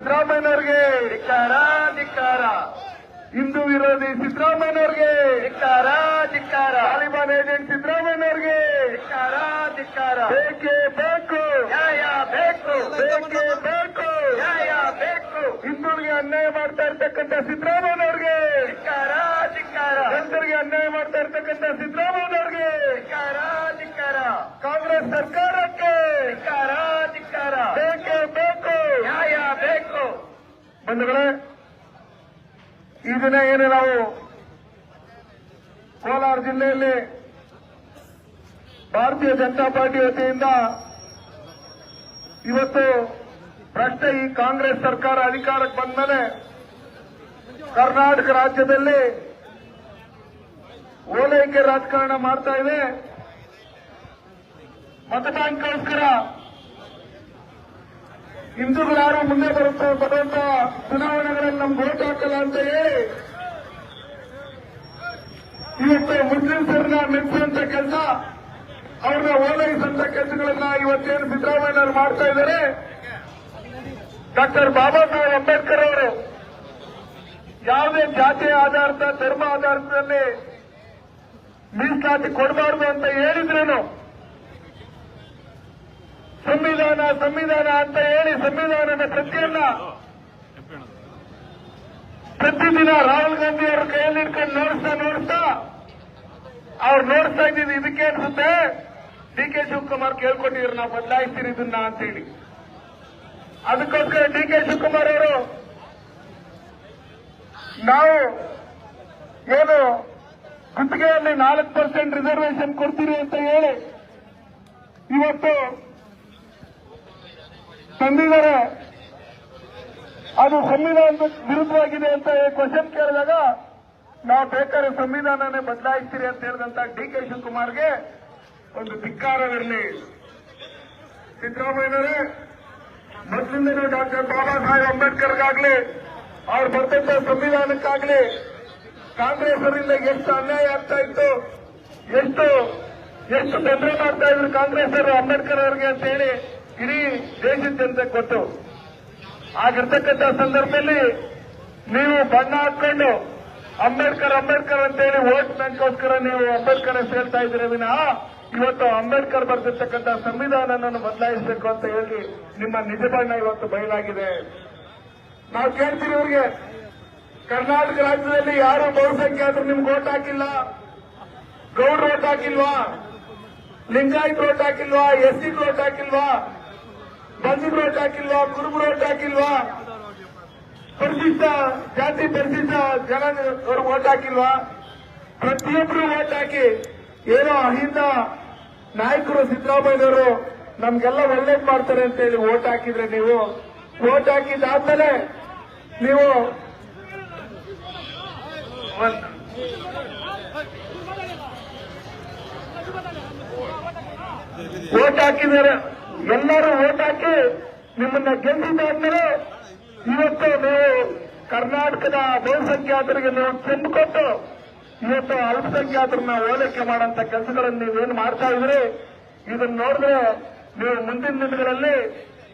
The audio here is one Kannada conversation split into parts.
ಸಿದ್ದರಾಮಯ್ಯನವ್ರಿಗೆ ಧಿಕ್ಕಾರ ಧಿಕ್ಕಾರ. ಹಿಂದೂ ವಿರೋಧಿ ಸಿದ್ದರಾಮಯ್ಯನವರಿಗೆ ಧಿಕ್ಕಾರ ಧಿಕ್ಕಾರ. ತಾಲಿಬಾನ್ ಏಜೆಂಟ್ ಸಿದ್ದರಾಮಯ್ಯನವರಿಗೆ ಧಿಕ್ಕಾರ ಧಿಕ್ಕಾರ. ಬೇಕೇ ಬೇಕು. ನ್ಯಾಯ ಬೇಕು. ಬೇಕೇ ಬೇಕು. ನ್ಯಾಯ ಬೇಕು. ಹಿಂದೂರಿಗೆ ಅನ್ಯಾಯ ಮಾಡ್ತಾ ಇರ್ತಕ್ಕಂಥ ಸಿದ್ದರಾಮಯ್ಯನವರಿಗೆ ಧಿಕ್ಕಾರ ಧಿಕ್ಕಾರ. ಜನರಿಗೆ ಅನ್ಯಾಯ ಮಾಡ್ತಾ ಇರ್ತಕ್ಕಂಥ ಸಿದ್ದರಾಮಯ್ಯನವರಿಗೆ ಧಿಕ್ಕಾರ ಧಿಕ್ಕಾರ. ಕಾಂಗ್ರೆಸ್ ಸರ್ಕಾರಕ್ಕೆ ಧಿಕ್ಕಾರ ಧಿಕ್ಕಾರ ಬೇಕೇ ಬೇಕು ನ್ಯಾಯ ಬೇಕು ಬಂಧುಗಳೇ, ಈ ದಿನ ಏನು ನಾವು ಕೋಲಾರ ಜಿಲ್ಲೆಯಲ್ಲಿ ಭಾರತೀಯ ಜನತಾ ಪಾರ್ಟಿ ವತಿಯಿಂದ ಇವತ್ತು ಪ್ರಶ್ನೆ ಈ ಕಾಂಗ್ರೆಸ್ ಸರ್ಕಾರ ಅಧಿಕಾರಕ್ಕೆ ಬಂದ ಮೇಲೆ ಕರ್ನಾಟಕ ರಾಜ್ಯದಲ್ಲಿ ಓಲೈಕೆ ರಾಜಕಾರಣ ಮಾಡ್ತಾ ಇದೆ. ಮತ ಬ್ಯಾಂಕ್ಗೋಸ್ಕರ ಯಾರು ಮುಂದೆ ಬರುತ್ತೆ ಬರುವಂತ ಚುನಾವಣೆಗಳಲ್ಲಿ ನಮ್ಗೆ ಓಟ್ ಹಾಕಲ್ಲ ಅಂತ ಹೇಳಿ ಇವತ್ತು ಮುಸ್ಲಿಂಸರನ್ನ ಮೆಚ್ಚುವಂತ ಕೆಲಸ, ಅವ್ರನ್ನ ಓಲೈಸುವಂತ ಕೆಲಸಗಳನ್ನ ಇವತ್ತೇನು ಸಿದ್ದರಾಮಯ್ಯನವರು ಮಾಡ್ತಾ ಇದ್ದಾರೆ? ಡಾಕ್ಟರ್ ಬಾಬಾ ಸಾಹೇಬ್ ಅಂಬೇಡ್ಕರ್ ಅವರು ಯಾವುದೇ ಜಾತಿ ಆಧಾರದ, ಧರ್ಮ ಆಧಾರಿತದಲ್ಲಿ ಮೀಸಲಾತಿ ಕೊಡಬಾರ್ದು ಅಂತ ಹೇಳಿದ್ರೇನು? ಸಂವಿಧಾನ ಸಂವಿಧಾನ ಅಂತ ಹೇಳಿ ಸಂವಿಧಾನದ ಪ್ರತಿಯನ್ನ ಪ್ರತಿದಿನ ರಾಹುಲ್ ಗಾಂಧಿ ಅವರ ಕೈಯಲ್ಲಿ ಇಟ್ಕೊಂಡು ನೋಡ್ತಾ ನೋಡ್ತಾ ಅವ್ರು ನೋಡ್ತಾ ಇದ್ದಿದ್ದು ಇದಕ್ಕೆ ಅನ್ಸುತ್ತೆ ಡಿ ಕೆ ಶಿವಕುಮಾರ್ ಕೇಳ್ಕೊಟ್ಟಿದ್ರು ನಾವು ಬದಲಾಯಿಸ್ತೀರಿ ಇದನ್ನ ಅಂತೇಳಿ. ಅದಕ್ಕೋಸ್ಕರ ಡಿ ಕೆ ಶಿವಕುಮಾರ್ ಅವರು, ನಾವು ಏನು ಗುತ್ತಿಗೆಯಲ್ಲಿ ನಾಲ್ಕು ಪರ್ಸೆಂಟ್ ರಿಸರ್ವೇಶನ್ ಕೊಡ್ತೀರಿ ಅಂತ ಹೇಳಿ ಇವತ್ತು ತಂದಿದ್ದಾರೆ. ಅದು ಸಂವಿಧಾನದ ವಿರುದ್ಧವಾಗಿದೆ ಅಂತ ಕ್ವಶನ್ ಕೇಳಿದಾಗ, ನಾವು ಬೇಕಾದ್ರೆ ಸಂವಿಧಾನನೇ ಬದಲಾಯಿಸ್ತೀರಿ ಅಂತ ಹೇಳಿದಂತ ಡಿ ಕೆ ಶಿವಕುಮಾರ್ಗೆ ಒಂದು ಧಿಕ್ಕಾರವಿರಲಿ ಸಿದ್ದರಾಮಯ್ಯನವರೇ ಮೊದಲಿಂದನೂ ಡಾಕ್ಟರ್ ಬಾಬಾ ಸಾಹೇಬ್ ಅಂಬೇಡ್ಕರ್ಗಾಗ್ಲಿ, ಅವ್ರು ಬರ್ತಂತ ಸಂವಿಧಾನಕ್ಕಾಗ್ಲಿ ಕಾಂಗ್ರೆಸ್ನಿಂದ ಎಷ್ಟು ಅನ್ಯಾಯ ಆಗ್ತಾ ಇತ್ತು, ಎಷ್ಟು ಎಷ್ಟು ತೊಂದರೆ ಮಾಡ್ತಾ ಇದ್ರು ಕಾಂಗ್ರೆಸ್ ಅವರು ಅಂಬೇಡ್ಕರ್ ಅವರಿಗೆ ಅಂತ ಹೇಳಿ ಇಡೀ ದೇಶದ ಜನತೆ ಕೊಟ್ಟು ಆಗಿರ್ತಕ್ಕಂಥ ಸಂದರ್ಭದಲ್ಲಿ ನೀವು ಬಣ್ಣ ಹಾಕೊಂಡು ಅಂಬೇಡ್ಕರ್ ಅಂಬೇಡ್ಕರ್ ಅಂತ ಹೇಳಿ ವೋಟ್ ಬ್ಯಾಂಕ್ಗೋಸ್ಕರ ನೀವು ಅಂಬೇಡ್ಕರ್ ಅಂತ ಹೇಳ್ತಾ ಇದ್ರೆ ವಿನಃ? ಇವತ್ತು ಅಂಬೇಡ್ಕರ್ ಬರೆದಿರ್ತಕ್ಕಂಥ ಸಂವಿಧಾನವನ್ನು ಬದಲಾಯಿಸಬೇಕು ಅಂತ ಹೇಳಿ ನಿಮ್ಮ ನಿಜ ಬಣ್ಣ ಇವತ್ತು ಬಯಲಾಗಿದೆ. ನಾವು ಕೇಳ್ತೀವಿ ಇವ್ರಿಗೆ ಕರ್ನಾಟಕ ರಾಜ್ಯದಲ್ಲಿ ಯಾರು ಬಹುಸಂಖ್ಯಾತರು ನಿಮ್ಗೆ ಓಟ್ ಹಾಕಿಲ್ಲ? ಗೌಡ್ರು ಓಟ್ ಹಾಕಿಲ್ವಾ? ಲಿಂಗಾಯತ್ ಓಟ್ ಹಾಕಿಲ್ವಾ? ಎಸ್ಸಿ ಓಟ್ ಹಾಕಿಲ್ವಾ? ಬಂದಿದ್ರು ವೋಟ್ ಹಾಕಿಲ್ವಾ, ಕುರುಬರು ವೋಟ್ ಹಾಕಿಲ್ವಾ? ಪರಿಶಿಷ್ಟ ಜಾತಿ ಪರಿಶಿಷ್ಟ ಜನ ವೋಟ್ ಹಾಕಿಲ್ವಾ? ಪ್ರತಿಯೊಬ್ಬರು ಓಟ್ ಹಾಕಿ ಏನೋ ಅಹಿಂದ ನಾಯಕರು ಸಿದ್ದರಾಮಯ್ಯನವರು ನಮ್ಗೆಲ್ಲ ಒಳ್ಳೇದ್ ಮಾಡ್ತಾರೆ ಅಂತ ಹೇಳಿ ಓಟ್ ಹಾಕಿದ್ರೆ ನೀವು. ಓಟ್ ಹಾಕಿದ್ದಾದ್ಮೇಲೆ ನೀವು ಓಟ್ ಹಾಕಿದ್ರೆ ಎಲ್ಲರೂ ಓಟ್ ಹಾಕಿ ನಿಮ್ಮನ್ನ ಗೆಲ್ಲಿಸಿದಾದ್ಮೇಲೆ ಇವತ್ತು ನೀವು ಕರ್ನಾಟಕದ ಬಹುಸಂಖ್ಯಾತರಿಗೆ ನೀವು ತುಂಬಿಕೊಟ್ಟು ಕೊಟ್ಟು ಇವತ್ತು ಅಲ್ಪಸಂಖ್ಯಾತರನ್ನ ಓಲೈಕೆ ಮಾಡುವಂತ ಕೆಲಸಗಳನ್ನು ನೀವೇನು ಮಾಡ್ತಾ ಇದ್ರಿ ಇದನ್ನ ನೋಡಿದ್ರೆ ನೀವು ಮುಂದಿನ ದಿನಗಳಲ್ಲಿ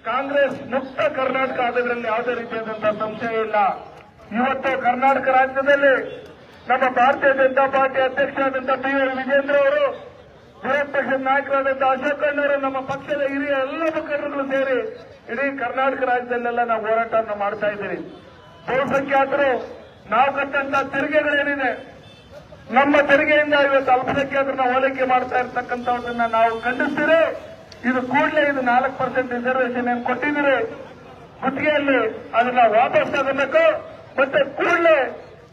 ಕಾಂಗ್ರೆಸ್ ಮುಕ್ತ ಕರ್ನಾಟಕ ಆದ್ರಲ್ಲಿ ಯಾವುದೇ ರೀತಿಯಾದಂತಹ ಸಂಶಯ ಇಲ್ಲ. ಇವತ್ತು ಕರ್ನಾಟಕ ರಾಜ್ಯದಲ್ಲಿ ನಮ್ಮ ಭಾರತೀಯ ಜನತಾ ಪಾರ್ಟಿ ಅಧ್ಯಕ್ಷರಾದಂತಹ ಪಿ ಎಲ್ ವಿಜೇಂದ್ರ ಅವರು ಪಕ್ಷದ ನಾಯಕರಾದಂತಹ ಅಶೋಕ್ ಅಣ್ಣವರು ನಮ್ಮ ಪಕ್ಷದ ಹಿರಿಯ ಎಲ್ಲ ಮುಖಂಡರುಗಳು ಸೇರಿ ಇಡೀ ಕರ್ನಾಟಕ ರಾಜ್ಯದಲ್ಲೆಲ್ಲ ನಾವು ಹೋರಾಟವನ್ನು ಮಾಡ್ತಾ ಇದ್ದೀರಿ. ಬಹುಸಂಖ್ಯಾತರು ನಾವು ಕಟ್ಟಂತ ತೆರಿಗೆಗಳೇನಿದೆ, ನಮ್ಮ ತೆರಿಗೆಯಿಂದ ಇವತ್ತು ಅಲ್ಪಸಂಖ್ಯಾತರನ್ನ ಹೋಲಿಕೆ ಮಾಡ್ತಾ ಇರತಕ್ಕಂಥವ್ರನ್ನ ನಾವು ಖಂಡಿಸ್ತೀರಿ. ಇದು ಕೂಡಲೇ ಇದು ನಾಲ್ಕು ಪರ್ಸೆಂಟ್ ರಿಸರ್ವೇಷನ್ ಏನು ಕೊಟ್ಟಿದ್ದೀರಿ. ಗುತ್ತಿಗೆಯಲ್ಲಿ ಅದನ್ನ ವಾಪಸ್ ತಗೋಬೇಕು, ಮತ್ತೆ ಕೂಡಲೇ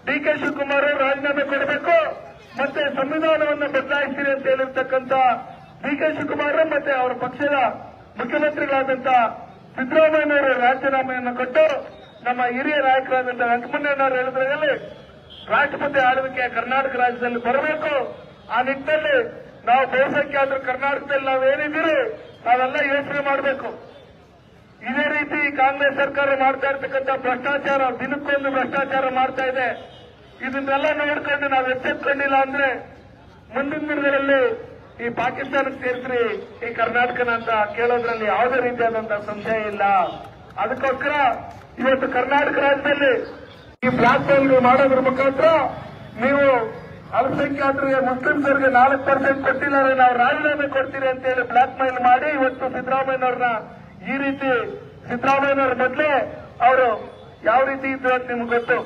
ಡಿ ಕೆ ಶಿವಕುಮಾರ್ ರಾಜೀನಾಮೆ ಕೊಡಬೇಕು. ಮತ್ತೆ ಸಂವಿಧಾನವನ್ನು ಬದಲಾಯಿಸ್ತೀರಿ ಅಂತ ಹೇಳಿರ್ತಕ್ಕಂಥ ಡಿ ಕೆ ಶಿವಕುಮಾರ್ ಮತ್ತೆ ಅವರ ಪಕ್ಷದ ಮುಖ್ಯಮಂತ್ರಿಗಳಾದಂಥ ಸಿದ್ದರಾಮಯ್ಯನವರ ರಾಜೀನಾಮೆಯನ್ನು ಕೊಟ್ಟು ನಮ್ಮ ಹಿರಿಯ ನಾಯಕರಾದಂಥ ವೆಂಕಟಣ್ಣನವರು ಹೇಳಿದ್ರಲ್ಲಿ ರಾಷ್ಟ್ರಪತಿ ಆಳ್ವಿಕೆ ಕರ್ನಾಟಕ ರಾಜ್ಯದಲ್ಲಿ ಬರಬೇಕು. ಆ ನಿಟ್ಟಿನಲ್ಲಿ ನಾವು ಬಹುಸಂಖ್ಯಾತರು ಕರ್ನಾಟಕದಲ್ಲಿ ನಾವೇನಿದ್ದೀರಿ ನಾವೆಲ್ಲ ಯೋಚನೆ ಮಾಡಬೇಕು. ಇದೇ ರೀತಿ ಕಾಂಗ್ರೆಸ್ ಸರ್ಕಾರ ಮಾಡ್ತಾ ಇರ್ತಕ್ಕಂಥ ಭ್ರಷ್ಟಾಚಾರ, ದಿನಕ್ಕೊಂದು ಭ್ರಷ್ಟಾಚಾರ ಮಾಡ್ತಾ ಇದೆ. ಇದನ್ನೆಲ್ಲ ನೋಡ್ಕೊಂಡು ನಾವು ಎಚ್ಚೆತ್ಕೊಂಡಿಲ್ಲ ಅಂದ್ರೆ ಮುಂದಿನ ದಿನಗಳಲ್ಲಿ ಈ ಪಾಕಿಸ್ತಾನಕ್ಕೆ ಸೇರಿಸ್ರಿ, ಈ ಕರ್ನಾಟಕನ ಅಂತ ಕೇಳೋದ್ರಲ್ಲಿ ಯಾವುದೇ ರೀತಿಯಾದಂತಹ ಸಂಶಯ ಇಲ್ಲ. ಅದಕ್ಕೋಸ್ಕರ ಇವತ್ತು ಕರ್ನಾಟಕ ರಾಜ್ಯದಲ್ಲಿ ಈ ಮೇಲ್ ಮಾಡೋದ್ರ ಮುಖಾಂತರ ನೀವು ಅಲ್ಪಸಂಖ್ಯಾತರಿಗೆ, ಮುಸ್ಲಿಮ್ಸರಿಗೆ ನಾಲ್ಕು ಪರ್ಸೆಂಟ್ ಕೊಟ್ಟಿಲ್ಲ ನಾವು ರಾಜೀನಾಮೆ ಕೊಡ್ತೀರಿ ಅಂತ ಹೇಳಿ ಬ್ಲಾಕ್ ಮೇಲ್ ಮಾಡಿ ಇವತ್ತು ಸಿದ್ದರಾಮಯ್ಯನವ್ರನ್ನ ಈ ರೀತಿ, ಸಿದ್ದರಾಮಯ್ಯನವ್ರ ಮೊದಲೇ ಅವರು ಯಾವ ರೀತಿ ಇದ್ರು ಅಂತ ನಿಮ್ಗೆ ಗೊತ್ತು?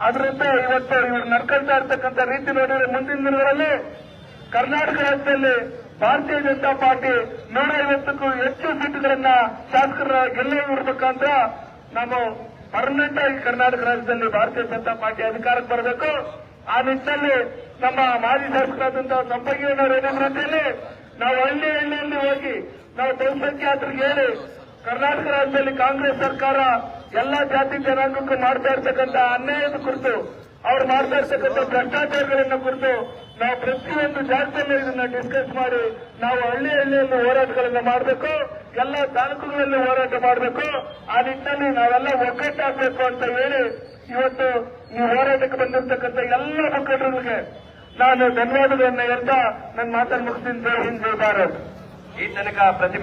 ಅದರಿಂದ ಇವತ್ತು ಇವರು ನಡ್ಕೊಳ್ತಾ ಇರ್ತಕ್ಕಂಥ ರೀತಿ ನೋಡಿದ್ರೆ ಮುಂದಿನ ದಿನಗಳಲ್ಲಿ ಕರ್ನಾಟಕ ರಾಜ್ಯದಲ್ಲಿ ಭಾರತೀಯ ಜನತಾ ಪಾರ್ಟಿ ನೂರ ಐವತ್ತಕ್ಕೂ ಹೆಚ್ಚು ಸೀಟುಗಳನ್ನ ಶಾಸಕರ ಗೆಲ್ಲೇ ಬಿಡ್ಬೇಕಂತ ನಾವು ಪರ್ಮನೆಂಟ್ ಆಗಿ ಕರ್ನಾಟಕ ರಾಜ್ಯದಲ್ಲಿ ಭಾರತೀಯ ಜನತಾ ಪಾರ್ಟಿ ಅಧಿಕಾರಕ್ಕೆ ಬರಬೇಕು. ಆ ನಿಟ್ಟಿನಲ್ಲಿ ನಮ್ಮ ಮಾಜಿ ಶಾಸಕರಾದಂತಹ ಸಂಪಂಗಿಯವರು ಏನೇನು ನಾವು ಹಳ್ಳಿ ಹಳ್ಳಿಯಲ್ಲಿ ಹೋಗಿ ನಾವು ಬಹುಸಂಖ್ಯಾತರಿಗೆ ಹೇಳಿ ಕರ್ನಾಟಕ ರಾಜ್ಯದಲ್ಲಿ ಕಾಂಗ್ರೆಸ್ ಸರ್ಕಾರ ಎಲ್ಲಾ ಜಾತಿ ಜನಾಂಗಕ್ಕೂ ಮಾಡ್ತಾ ಇರ್ತಕ್ಕಂಥ ಅನ್ಯಾಯದ ಕುರಿತು, ಅವರು ಮಾಡ್ತಾ ಇರ್ತಕ್ಕಂಥ ಭ್ರಷ್ಟಾಚಾರಗಳನ್ನ ಕುರಿತು ನಾವು ಪ್ರತಿಯೊಂದು ಜಾಗದಲ್ಲೂ ಇದನ್ನ ಡಿಸ್ಕಸ್ ಮಾಡಿ ನಾವು ಹಳ್ಳಿ ಹಳ್ಳಿಯಲ್ಲಿ ಹೋರಾಟಗಳನ್ನ ಮಾಡಬೇಕು, ಎಲ್ಲ ತಾಲೂಕುಗಳಲ್ಲಿ ಹೋರಾಟ ಮಾಡಬೇಕು. ಆ ನಿಟ್ಟಿನಲ್ಲಿ ನಾವೆಲ್ಲ ಒಗ್ಗಟ್ಟಾಗಬೇಕು ಅಂತ ಹೇಳಿ ಇವತ್ತು ಈ ಹೋರಾಟಕ್ಕೆ ಬಂದಿರತಕ್ಕಂಥ ಎಲ್ಲ ಮುಖಂಡರಿಗೆ ನಾನು ಧನ್ಯವಾದಗಳನ್ನು ಹೇಳ್ತಾ ನನ್ನ ಮಾತನ್ನು ಮುಗಿಸ್ತೀನಿ. ಜೈ ಹಿಂದ್ ಭಾರತ್. ಈ ತನಕ ಪ್ರತಿ